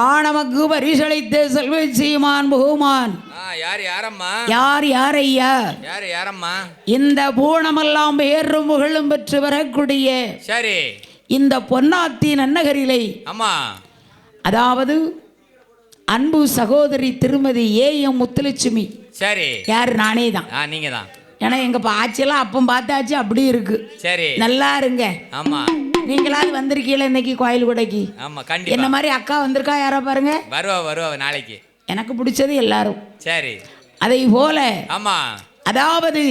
ஆணமக்கு பரிசளித்த செல்வ சீமான் புகுமான். யார் யாரம்மா? யார் யாரையா? யார் யாரம்மா? இந்த பூணமெல்லாம் ஏறும் புகழும் பெற்று வரக்கூடிய சரி. இந்த பொன்னாத்தி நன்னகரிலை அம்மா. அதாவது அன்பு சகோதரி திருமதி ஏ எம் முத்துலட்சுமி. சரி. யார்? நானே தான் நீங்க தான் ஏன்னா எங்க ஆட்சியெல்லாம் அப்பம் பார்த்தாச்சு அப்படி இருக்கு. சரி. நல்லா இருங்க. ஆமா. நீங்களாவது வந்திருக்கீங்களா இன்னைக்கு கோயில் கொடைக்கு? ஆமா என்ன கண்டிப்பா மாதிரி அக்கா வந்திருக்கா? யாரா பாருங்க. வருவா வருவா நாளைக்கு. எனக்கு பிடிச்சது எல்லாரும். சரி. அதை போல. ஆமா. அதாவது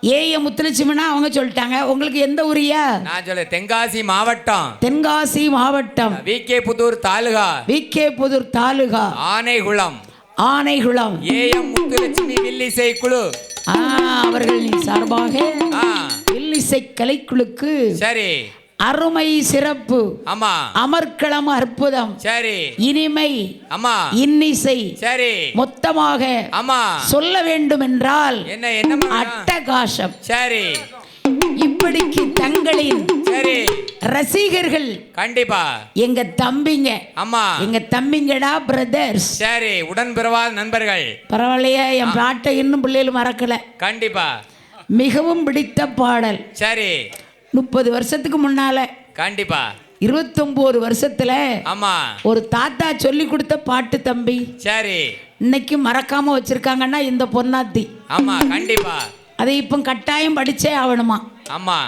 ஏய முத்துலட்சுமினா அவங்க சொல்லிட்டாங்க. உங்களுக்கு எந்த ஊரியா நான் சொல்ல தென்காசி மாவட்டம். தென்காசி மாவட்டம். V K Puthur taluka. V K Puthur taluka. Anaikulam. Anaikulam. A M Muthulakshmi வில்லிசை குழு. அவர்களின் சார்பாக ஆ. வில்லிசை கலைக்குழுக்கு சரி. அருமை சிறப்பு ஆமா. அமர்க்களம் அற்புதம் சரி. இனிமை ஆமா. இன்னிசை சரி. மொத்தமாக ஆமா. சொல்ல வேண்டும் என்றால் என்ன என்னம்மா அட்டகாசம். சரி. இப்படிக்கு தங்களின் சரி. ரசிகர்கள். கண்டிப்பா. எங்க தம்பிங்க. ஆமா எங்க தம்பிங்கடா பிரதர்ஸ் சரி உடன் பிறவாத நண்பர்கள். பரவாயில்லையா என் பாட்டை இன்னும் பிள்ளைகள் மறக்கல. கண்டிப்பா. மிகவும் பிடித்த பாடல். சரி. முப்பது வருஷத்துக்கு முன்னால கண்டிப்பா. இருபத்தொம்போது வருஷத்துல ஆமா ஒரு தாத்தா சொல்லி கொடுத்த பாட்டு தம்பி. சரி. இன்னைக்கு மறக்காம வச்சிருக்காங்கன்னா இந்த பொன்னாத்தி. ஆமா கண்டிப்பா. அதை இப்போ கட்டாயம் படிச்சே ஆகணுமா? ஆமா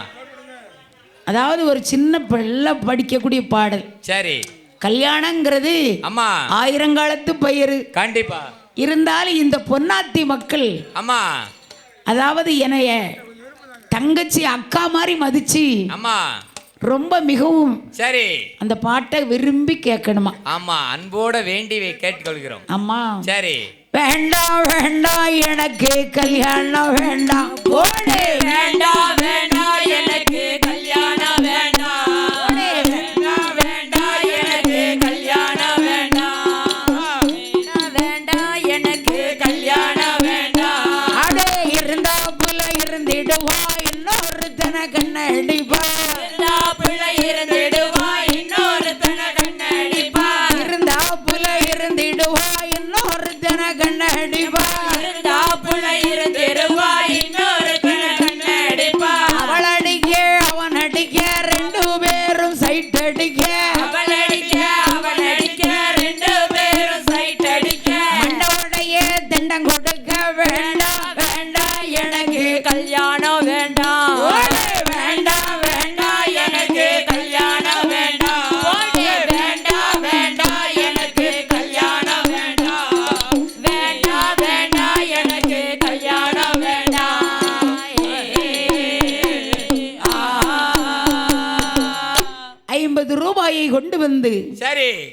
அதாவது ஒரு சின்ன பிள்ளை படிக்கக்கூடிய பாடல். சரி. கல்யாணங்கிறது ஆமா ஆயிரங்காலத்து பயிர் கண்டிப்பா. இருந்தாலும் இந்த பொன்னாத்தி மக்கள் ஆமா அதாவது என்னைய தங்கச்சி அக்கா மாதிரி மதிச்சு ஆமா ரொம்ப மிகவும் சரி. அந்த பாட்டை விரும்பி கேட்கணுமா? ஆமா அன்போட வேண்டி கேட்டுக்கொள்கிறோம். அம்மா. சரி. வேண்டாம் வேண்டாம் எனக்கு கல்யாணம் வேண்டாம். போடு. வேண்டாம் வேண்டாம் எனக்கு கல்யாணம் வேண்டாம்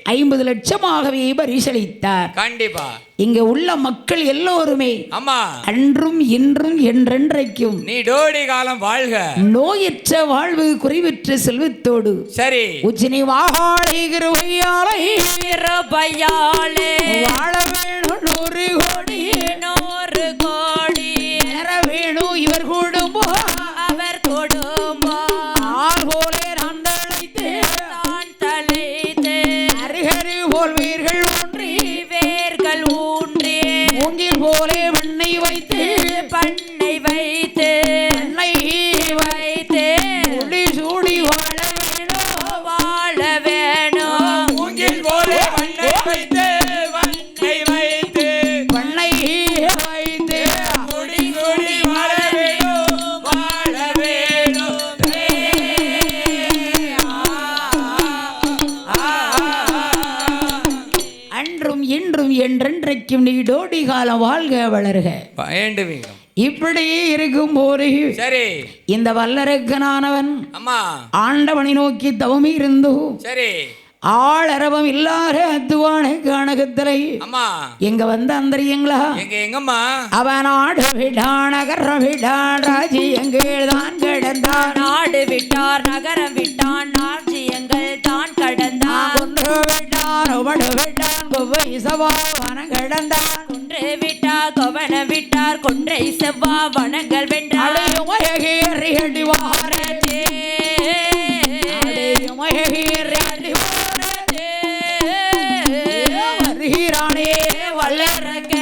ஐம்பது லட்சமாகவே பரிசளித்தார். கண்டிப்பா. இங்க உள்ள மக்கள் எல்லோருமே அம்மா. அன்றும் இன்றும் என்றென்றைக்கும் நீ டோடி காலம் வாழ்க. நோயற்ற வாழ்வு குறைவற்ற செல்வத்தோடு சரி. உச்சினி வாழை கிருபையாலை பையாளே வாழ வேணும் நூறு கோடி. நூறு கோடி. நேர வேணும் இவர் குடும்பம் வேண்டுவீங்க இப்படி இருக்கும் போது சரி. இந்த வல்லரக்கனானவன் அம்மா. ஆண்டவனை நோக்கி தவமி இருந்து சரி. ஆளரவம் இல்லாத அத்துவான கணக்கத்தலை அம்மா. எங்க வந்த அந்தரியங்களா? எங்க எங்கம்மா? அவன் ஆடு விடான் அகர விடான் ராஜி எங்கள் தான் கிடந்தான். நாடு விட்டார் நகரம் விட்டான் நாட்சியங்கள் தான் கடந்தான். கொன்று விட்டான் உவடு விட்டான் கொவ்வை சவா வனம் கிடந்தான் கொன்று விட்டார் கொவன விட்டார் கொன்றை செவ்வா வனங்கள் வென்றார். அடையுமயகி அடி வாரே. அடையுமயகி அடி வருகிறானே வளர்க்க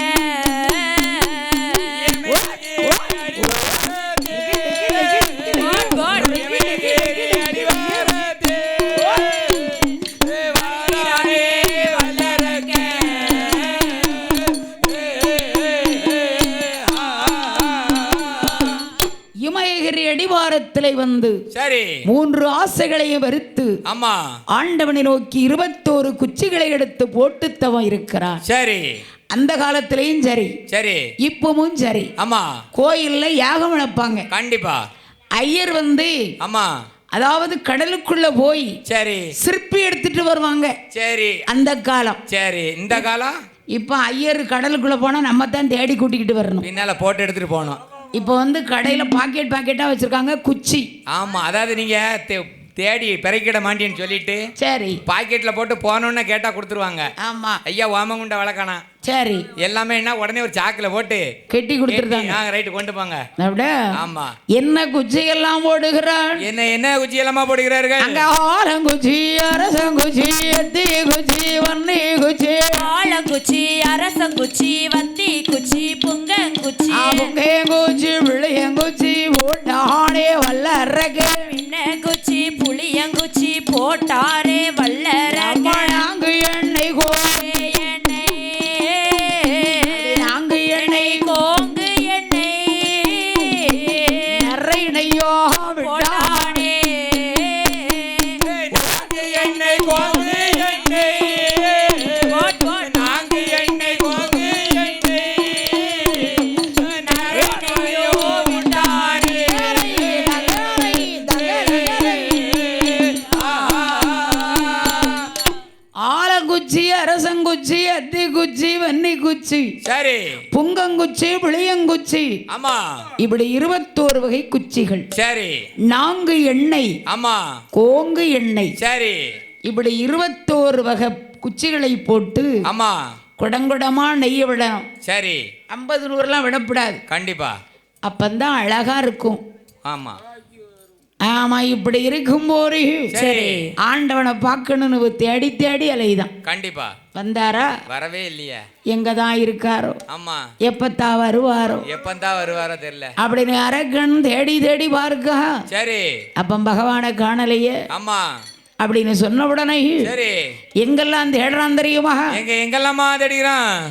ஆசைகளையும் வெறுத்து ஆமா. ஆண்டவனை நோக்கி இருபத்தோரு குச்சிகளை எடுத்து போட்டு தவம் இருக்கிறான். சரி. அந்த காலத்திலையும் சரி. சரி. இப்பவும் சரி. ஆமா. கோயில்ல யாகம் வளர்ப்பாங்க கண்டிப்பா. ஐயர் வந்து ஆமா. அதாவது கடலுக்குள்ள போய் சரி. சிற்பி எடுத்துட்டு வருவாங்க. சரி. அந்த காலம். சரி. இந்த காலம்? இப்போ ஐயர் கடலுக்குள்ள போனா நம்ம தான் தேடி கூட்டிக்கிட்டு வரணும். பின்னால போட்டு எடுத்துட்டு போகணும். இப்போ வந்து கடையில பாக்கெட் பாக்கெட்டா வச்சிருக்காங்க குச்சி. ஆமா. அதாவது நீங்க தே- தேடி பிறக்கிட மாட்டேன்னு சொல்லிட்டு சரி. பாக்கெட்ல போட்டு போனோன்னு கேட்டா கொடுத்துருவாங்க. ஆமா. ஐயா ஓமங்குண்ட வளர்க்கணா சரி. எல்லாமே என்ன உடனே ஒரு சாக்குல போட்டு கெட்டி கொடுத்துருந்தாங்க ரைட்டு கொண்டு போங்க. அப்படியே? ஆமா. என்ன குச்சி எல்லாம் போடுகிறாள்? என்ன என்ன குச்சி எல்லாமா போடுகிறார்கள்? அங்க ஆலங்குச்சி அரசங்குச்சி எத்தி குச்சி வன்னி குச்சி. ஆலங்குச்சி அரசங்குச்சி வத்தி குச்சி புங்கங்குச்சி. அவங்க குச்சி விளையங்குச்சி போட்டானே வல்லறக்கு பின்ன குச்சி புளியங்குச்சி போட்டாரே வல்லரங்க புளியங்குச்சி ஆமா. இப்படி இருபத்தோரு வகை குச்சிகள். சரி. நான்கு எண்ணெய். ஆமா. கோங்கு எண்ணெய். சரி. இப்படி இருபத்தோரு வகை குச்சிகளை போட்டு ஆமா. குடங்குடமா நெய்ய விடணும் சரி. ஐம்பது நூறுலாம் விடக்கூடாது கண்டிப்பா. அப்பந்தான் அழகா இருக்கும். ஆமா. ஆமா இப்படி இருக்கும் போது சரி. ஆண்டவனை பார்க்கணும்னு தேடி தேடி அலைதான். கண்டிப்பா. வந்தாரா? வரவே இல்லையே. எங்க தான் இருக்காரோ? ஆமா. எப்பத்தா வருவாரோ? எப்பந்தான் வருவாரோ தெரியல. அப்படின்னு அரக்கன் தேடி தேடி பார்க்கா. சரி. அப்ப பகவானை காணலையே. ஆமா. அப்படின்னு சொன்ன உடனே சரி. எங்கெல்லாம் தேடுறான் தெரியுமா? எங்க எங்கெல்லாமா தேடிக்கிறான்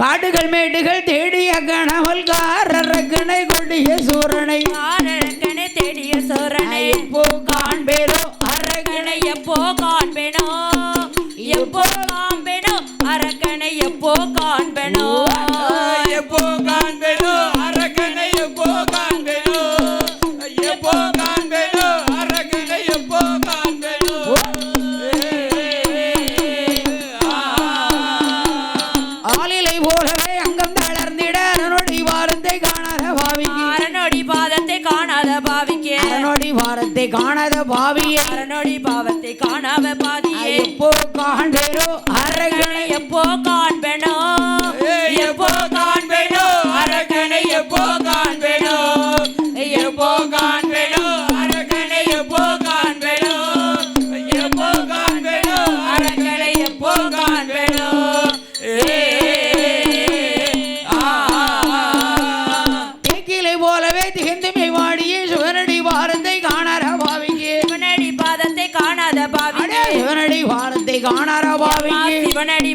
காடுகள் மேடுகள் தேடிய கணவல் காரக்கனை கொடிய சூரனை. ஆரக்கனை தேடிய சோரனை. இப்போ காண்பேரோ அரகனை அரக்கனை எப்போ காண்பேனோ. எப்போ காண்பேனோ அரக்கனை எப்போ காண்பேனோ.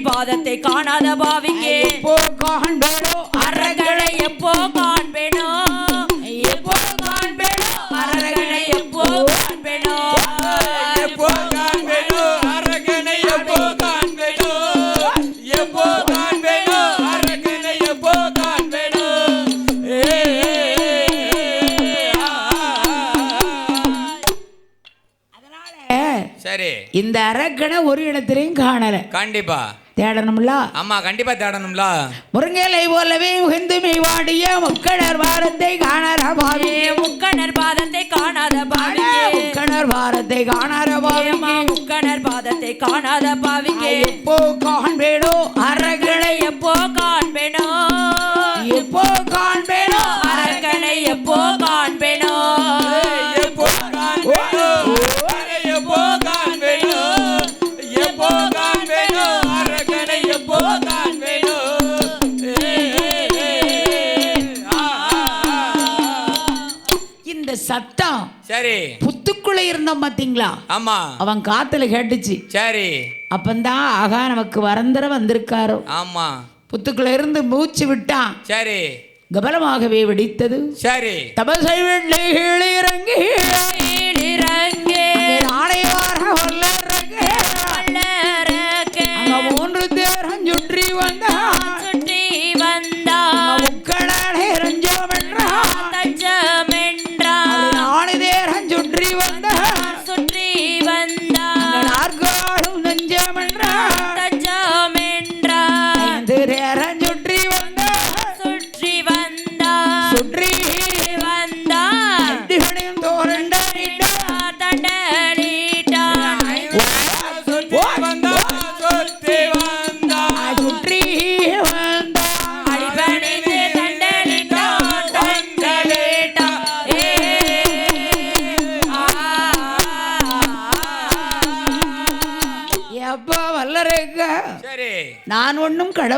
பாதத்தை காணாத பாவிக்கே எப்போ காண்பேரோ அரகனை எப்போ காண்பேனோ. எப்போ காண்பேனோ அரக்கனை எப்போ காண்பேனோ. எப்போ காண்பேனோ அரக்கனை எப்போ காண்பேனோ. எப்போ காண்பேனோ அரக்கனை எப்போ காண்பேனோ. ஏ சரி. இந்த அரக்கனை ஒரு இடத்திலையும் காணல. கண்டிப்பா. தேடணும்ல? ஆமா கண்டிப்பா தேடணும்ல. முருங்கலை போலவே உகந்துமை வாடிய முக்கடர் வாரத்தை காணாத பாவி ஏ முக்கணர் பாதத்தை காணாத பாவிக்கே முக்கடர் வாரத்தை காணாத பாவி ஏமா முக்கணர் பாதத்தை காணாத பாவிக்கே எப்போ காண்பேனோ அரகனை எப்போ காண்பேனோ? எப்போ காண்பேனோ அரக்கனை எப்போ காண்பேனோ? சத்தம். சரி. புத்துக்குள்ள இருந்தோம் பாத்தீங்களா? ஆமா. அவன் காத்துல கேட்டுச்சு. சரி. அப்பந்தான் ஆகா நமக்கு வரந்தர வந்திருக்காரோ. ஆமா. புத்துக்குள்ள இருந்து மூச்சு விட்டான். சரி. கபலமாகவே வெடித்தது. சரி. தபசை வெள்ளி இறங்கி இறங்கே ஆணை வார வல்லரங்க. வளரக்கே அங்க மூன்று தேரம் சுற்றி வந்தான்.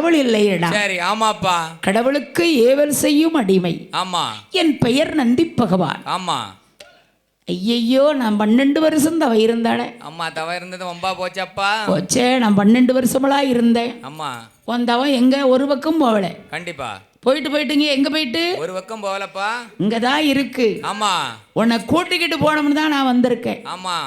கடவுள் இல்லையடா. சரி ஆமாப்பா. கடவுளுக்கு ஏவல் செய்யும் அடிமை. ஆமா. என் பெயர் நந்தி பகவான். ஆமா. ஐயையோ நான் பன்னெண்டு வருஷம் தவ இருந்தானே. அம்மா தவ இருந்தது வம்பா போச்சப்பா. போச்சே நான் பன்னெண்டு வருஷமெல்லா இருந்தேன். ஆமா. உன் தவம் எங்க? ஒரு பக்கம் போகல. கண்டிப்பா. போயிட்டு போயிட்டுங்க எங்க போயிட்டு? ஒரு பக்கம் போகலப்பா. இங்க தான் இருக்கு. ஆமா. உன்னை கூட்டிக்கிட்டு போனோம்னு தான் நான் வந்திருக்கேன். ஆமா.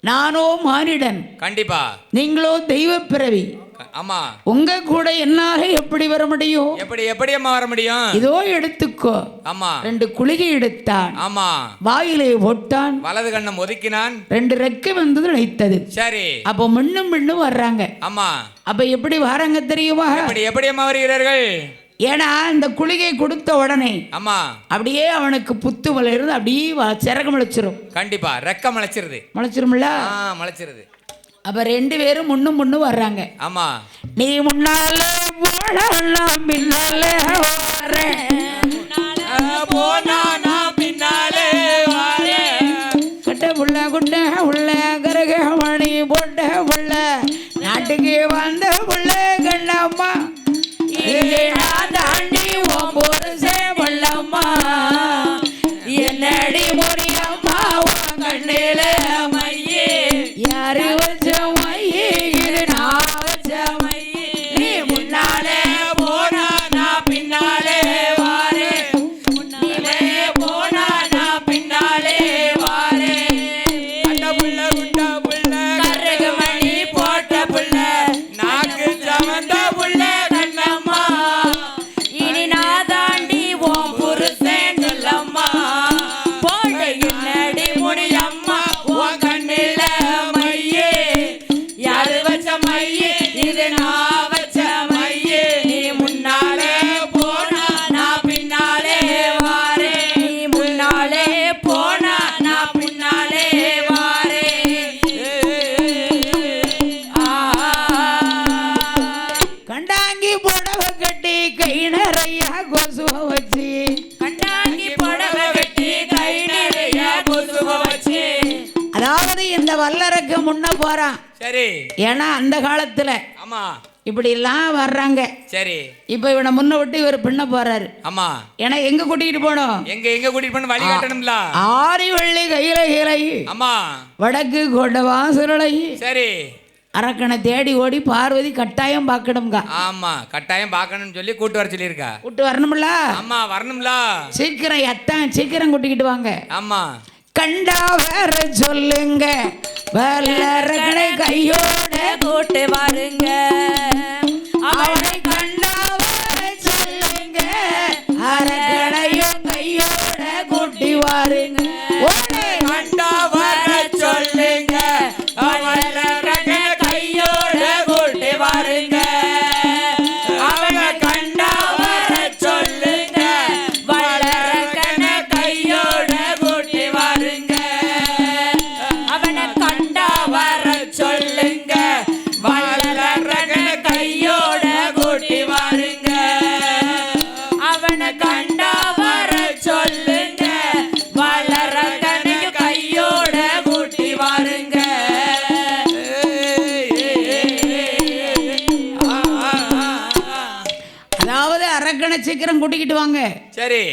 நானோ மானிடன். கண்டிப்பா. நீங்களோ தெய்வ பிறவி. ஆமா. உங்க கூட என்னால எப்படி வர முடியும்? எப்படி எப்படி அம்மா வர முடியும்? இதோ எடுத்துக்கோ. ஆமா. ரெண்டு குளிகை எடுத்தான். ஆமா. வாயிலே ஒட்டான் வலது கண்ணம் ஒதுக்கினான் ரெண்டு ரெக்கை வந்தது நினைத்தது. சரி. அப்போ முன்னும் பின்னும் வர்றாங்க. ஆமா. அப்ப எப்படி வராங்க தெரியுமா? எப்படி எப்படி அம்மா வருகிறார்கள்? ஏன்னா இந்த குளிகை கொடுத்த உடனே ஆமா. அப்படியே அவனுக்கு புத்து இருந்து அப்படியே சிறகு முளைச்சிரும் கண்டிப்பா. ரெக்க முளைச்சிருது முளைச்சிரும்ல முளைச்சிருது அப்ப ரெண்டு பேரும் முன்னும் முன்னும் வர்றாங்க. ஆமா. நீ முன்னால போடலாம் பின்னால வாரேன். போனா வல்லருக்கு முன்ன போறான். சரி. ஏன்னா அந்த காலத்துல ஆமா. இப்படி எல்லாம் வர்றாங்க. சரி. இப்ப இவனை முன்ன விட்டு இவர் பின்ன போறாரு. ஆமா. ஏன்னா எங்க கூட்டிகிட்டு போனோம்? எங்க எங்க கூட்டிட்டு போன வழி காட்டணும்ல? ஆரி வெள்ளி கையில இலை ஆமா. வடக்கு கொண்ட வாசலை சரி. அரக்கனை தேடி ஓடி பார்வதி கட்டாயம் பார்க்கணுங்க ஆமா கட்டாயம் பார்க்கணும்னு சொல்லி கூட்டு வர சொல்லியிருக்கா. கூட்டு வரணும்ல? ஆமா வரணும்ல. சீக்கிரம் எத்தான் சீக்கிரம் கூட்டிக்கிட்டு வாங்க. ஆமா. கண்டா வேற சொல்லுங்க. வல்லரக்கனை கையோட கூட்டு வாருங்க. அவனை கண்டா வேற சொல்லுங்க. அரக்கனையும் கையோட கூட்டி வாருங்க. ஓடு. கண்டா வர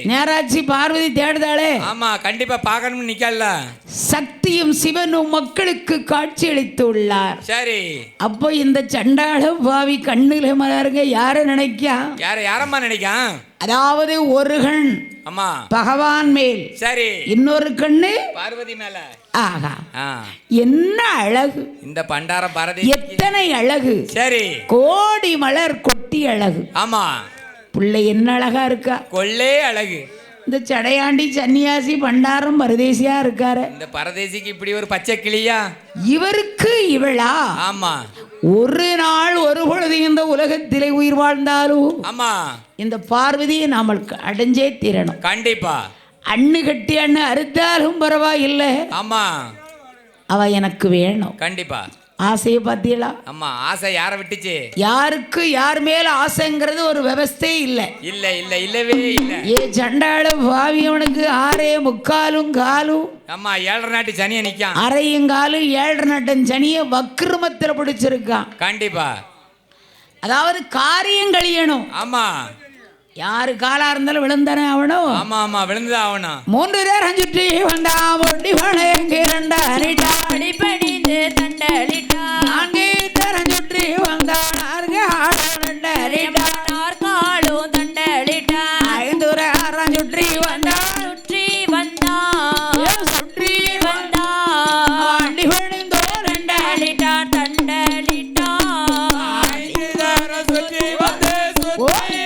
நேராட்சி பார்வதி தேடுதாளே. ஆமா கண்டிப்பா பார்க்கணும்னு நிக்கல. சக்தியும் சிவனும் மக்களுக்கு காட்சி அளித்து உள்ளார் சரி. அப்போ இந்த சண்டாள பாவி கண்ணுல மலருங்க யார நினைக்கா? யார யாரம்மா நினைக்கான் அதாவது ஒரு கண். அம்மா பகவான் மேல். சரி. இன்னொரு கண்ணு? பார்வதி மேல. ஆகா என்ன அழகு. இந்த பண்டாரம் பாரதி. எத்தனை அழகு. சரி. கோடி மலர் கொட்டி அழகு. ஆமா. பிள்ளை என்ன அழகா இருக்கா? கொள்ளே அழகு. இந்த சடையாண்டி சன்னியாசி பண்டாரம் பரதேசியா இருக்காரு. இந்த பரதேசிக்கு இப்படி ஒரு பச்சை கிளியா? இவருக்கு இவளா? ஆமா. ஒரு நாள் ஒரு பொழுது இந்த உலகத்திலே உயிர் வாழ்ந்தாலும் ஆமா. இந்த பார்வதியை நாமளுக்கு அடைஞ்சே தீரணும். கண்டிப்பா. அண்ணு கட்டி அண்ணு அறுத்தாலும் பரவாயில்லை. ஆமா. அவ எனக்கு வேணும். கண்டிப்பா. ஆசையை பார்த்தீங்களா ஆமா ஆசை யார விட்டுச்சு? யாருக்கு யார் மேல ஆசைங்கிறது ஒரு விவஸ்தே இல்லை. இல்ல இல்ல இல்லவே இல்ல. ஏ சண்டாள பாவி அவனுக்கு ஆறே முக்காலும் காலும். ஆமா ஏழரை நாட்டு சனியை நிக்கான். அரையும் காலும் ஏழரை நட்டன் சனியை வக்கிரமத்தில் பிடிச்சிருக்கான். கண்டிப்பா. அதாவது காரியம் கழியணும். ஆமா. யாரு காலா இருந்தாலும் விழுந்தானே அவனும் ஆமா ஆமா விழுந்துதான் ஆகணும் மூன்று நேரம் சுற்றி வந்தா ஒட்டி வணங்கி ரெண்டா அனிட்டா அடிபணிந்து தண்டலிட்டா. நான்கு நேரம் சுற்றி வந்தா நான்கு ஆடு ரெண்டா அனிட்டா நாற்காலும் தண்டலிட்டா. ஐந்து நேரம் சுற்றி வந்தா சுற்றி வந்தா. சுற்றி வந்தா. ரெண்டா ஓ, ஓ. சுற்றி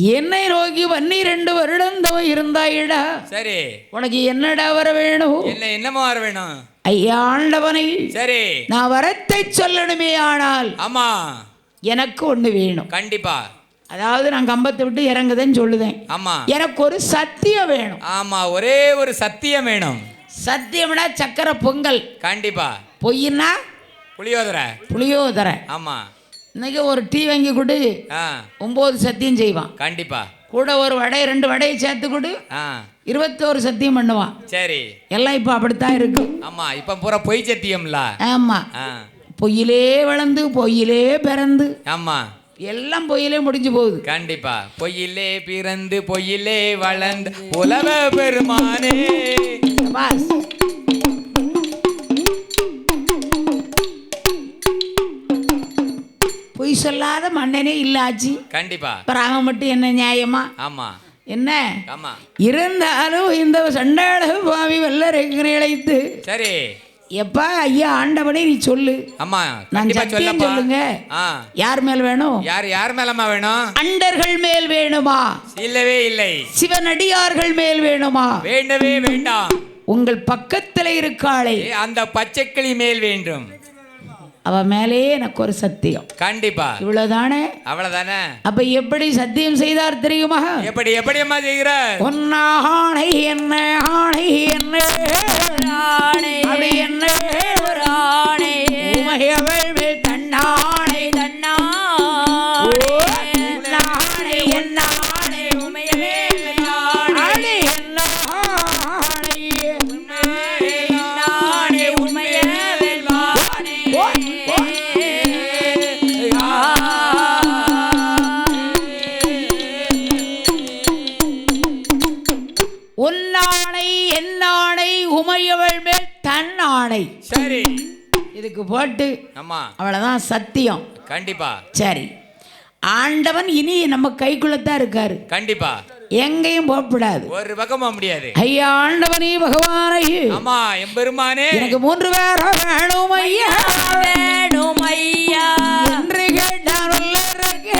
என்னை நோக்கி வன்னி ரெண்டு வருடம் தோ இருந்தாயிடா. சரி. உனக்கு என்னடா வர வேணும்? என்ன என்னமா வர வேணும்? ஐயா ஆண்டவனை சரி. நான் வரத்தை சொல்லணுமே ஆனால் ஆமா. எனக்கு ஒண்ணு வேணும். கண்டிப்பா. அதாவது நான் கம்பத்தை விட்டு இறங்குதேன்னு சொல்லுதேன். ஆமா. எனக்கு ஒரு சத்தியம் வேணும். ஆமா ஒரே ஒரு சத்தியம் வேணும். சத்தியம்னா சக்கரை பொங்கல். கண்டிப்பா. பொய்னா புளியோதரை. புளியோதரை. ஆமா. இன்னைக்கு ஒரு டீ வாங்கி கொடு. ஆ. ஒம்பது சத்தியம் செய்வான். கண்டிப்பா. கூட ஒரு வடை ரெண்டு வடையை சேர்த்து கொடு. இருபத்தோரு சத்தியம் பண்ணுவான். சரி. எல்லாம் இப்போ அப்படித்தான் இருக்கு. ஆமா இப்ப பூரா பொய் சத்தியம்ல. ஆமா. பொய்யிலே வளர்ந்து பொய்யிலே பிறந்து. ஆமா. எல்லாம் பொய்யிலே முடிஞ்சு போகுது. கண்டிப்பா. பொய்யிலே பிறந்து பொய்யிலே வளர்ந்து உலக பெருமானே. சொல்லாத மன்னனே இல்லாச்சு கண்டிப்பா. அப்புறம் மட்டும் என்ன நியாயமா? ஆமா. என்ன? ஆமா. இருந்தாலும் இந்த சண்டாள பாவி வல்லரைக்கு இழைத்து சரி. எப்பா ஐயா ஆண்டவனே நீ சொல்லு. ஆமா நான் சத்தியம் சொல்லுங்க. யார் மேல் வேணும்? யார் யார் மேலம்மா வேணும்? அண்டர்கள் மேல் வேணுமா? இல்லவே இல்லை. சிவனடியார்கள் மேல் வேணுமா? வேண்டவே வேண்டாம். உங்கள் பக்கத்துல இருக்காளே. அந்த பச்சைக்கிளி மேல் வேண்டும். அவ மேலே எனக்கு ஒரு சத்தியம். கண்டிப்பா. இவ்வளவுதானே? அவ்வளவுதானே? அப்ப எப்படி சத்தியம் செய்தார் தெரியுமா? எப்படி எப்படி அம்மா செய்கிற ஒன்னாணை என்ன ஆணை என்ன. ஆணை அது என்ன. ஒரு ஆணை தன்னாணை. தன்னாணை என்ன போட்டு. ஆமா. அவ்வளவுதான் சத்தியம். கண்டிப்பா. சரி. ஆண்டவன் இனி நம்ம கைக்குள்ளத்தான் இருக்காரு. கண்டிப்பா. எங்கேயும் போகக்கூடாது. ஒரு பக்கமா முடியாது. ஐயா ஆண்டவனே பகவானை. ஆமா எம்பெருமானே. எனக்கு மூன்று பேர வேணும் ஐயா. வேணும் ஐயா. என்று கேட்டான். வல்லரக்கே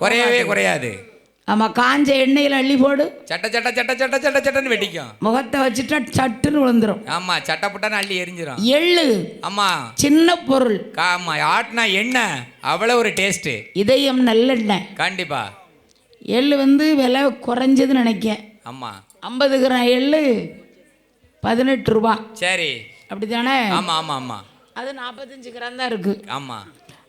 குறையவே குறையாது. ஆமா காஞ்ச எண்ணெயில் அள்ளி போடு. சட்ட சட்ட சட்ட சட்ட சட்ட சட்டன்னு வெடிக்கும். முகத்தை வச்சுட்டா சட்டுன்னு விழுந்துரும். ஆமா சட்ட புட்டன்னு அள்ளி எரிஞ்சிரும். எள்ளு. ஆமா. சின்ன பொருள். கா- ஆமா ஆட்டினா எண்ணெய். அவ்வளோ ஒரு டேஸ்ட்டு. இதயம் நல்லெண்ணெய். கண்டிப்பா. எள்ளு வந்து விலை குறைஞ்சதுன்னு நினைக்கேன். ஆமா. ஐம்பது கிராம் எள்ளு பதினெட்டு ரூபா. சரி. அப்படி தானே ஆமா ஆமா ஆமா. அது நாற்பத்தஞ்சு கிராம் தான் இருக்கு. ஆமா.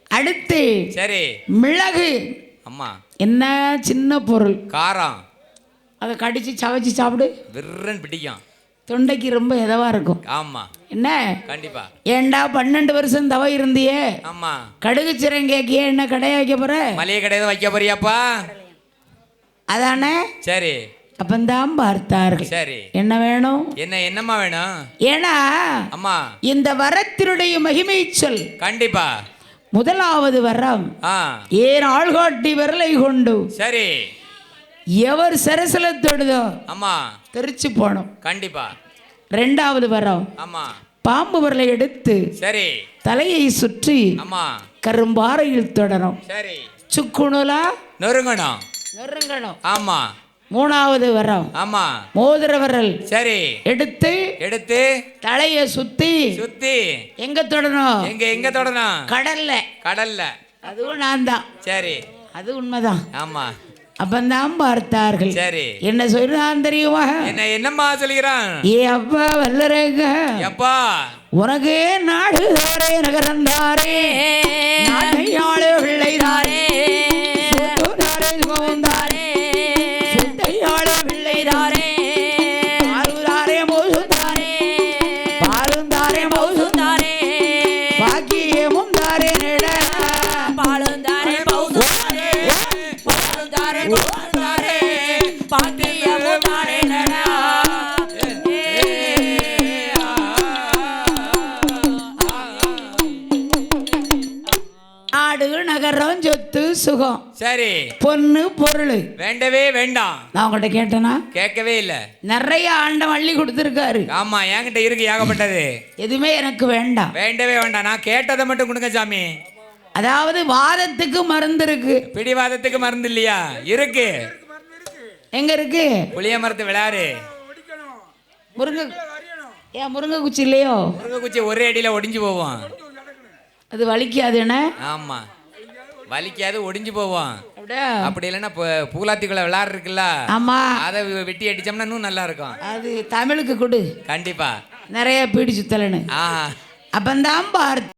அடுத்து சரி. மிளகு. அம்மா. என்ன சின்ன பொருள்? காரம். அதை கடிச்சு சவைச்சு சாப்பிடு. விர்ரன் பிடிக்கும். தொண்டைக்கு ரொம்ப இதவா இருக்கும். ஆமா. என்ன? கண்டிப்பா. ஏண்டா பன்னெண்டு வருஷம் தவ இருந்தியே? ஆமா. கடுகு சிறங்கேக்கியே என்ன கடையா வைக்க போற? மளிகை கடை எதுவும் வைக்க போறியாப்பா? அதானே? சரி. அப்பந்தான் பார்த்தார்கள். சரி. என்ன வேணும்? என்ன என்னம்மா வேணும்? ஏன்னா அம்மா. இந்த வரத்தினுடைய மகிமை சொல். கண்டிப்பா. முதலாவது வரம். ஏன் ஆள்காட்டி விரலை கொண்டு? சரி. எவர் சரசல தொடுதோ அம்மா தெரிச்சு போனோம். கண்டிப்பா. ரெண்டாவது வரம். ஆமா. பாம்பு விரலை எடுத்து சரி. தலையை சுற்றி அம்மா கரும்பாறையில் தொடரும். சரி. சுக்குணுலா? நொறுங்கணும். நெருங்கணும் ஆமா. மூணாவது வரம். ஆமா. மோதிர விரல் சரி. எடுத்து எடுத்து தலையை சுத்தி. சுத்தி. எங்க தொடணும்? எங்க எங்க தொடணும்? கடல்ல. கடல்ல. அதுவும் நான் தான். சரி. அது உண்மைதான். ஆமா. அப்பந்தான் பார்த்தார்கள். சரி. என்ன சொல்றான் தெரியுமா? என்ன என்னம்மா சொல்லிக்கிறான் ஏ அப்பா வல்லரேங்க எப்பா? உனக்கே நாடு தாரே நகரம் தாரே நாட்டையாளே பிள்ளை நகரம் சொத்து சுகம். சரி. பொண்ணு பொருள். வேண்டவே வேண்டாம். நான் உங்கள்கிட்ட கேட்டேனா? கேட்கவே இல்ல. நிறைய ஆண்டம் அள்ளி கொடுத்துருக்காரு. ஆமா என்கிட்ட இருக்கு ஏகப்பட்டது. எதுவுமே எனக்கு வேண்டாம். வேண்டவே வேண்டாம். நான் கேட்டதை மட்டும் கொடுங்க சாமி. அதாவது வாதத்துக்கு மருந்து இருக்கு. பிடிவாதத்துக்கு மருந்து இல்லையா? இருக்கு. எங்க இருக்கு? புளிய மரத்து விளையாடு. முருங்கை ஏன் முருங்கை குச்சி இல்லையோ? முருங்கை குச்சி ஒரே அடியில ஒடிஞ்சு போவோம் அது வலிக்காது என்ன? ஆமா. வலிக்காது ஒடிஞ்சு போவோம். அப்படி இல்லைன்னா பூலாத்திக்குள்ள விளையாடு இருக்குல்ல ஆமா. அதை வெட்டி அடிச்சோம்னா இன்னும் நல்லா இருக்கும் அது தமிழுக்கு கொடு. கண்டிப்பா. நிறைய பீடி சுத்தலன்னு. ஆ அப்பந்தான் பார்த்து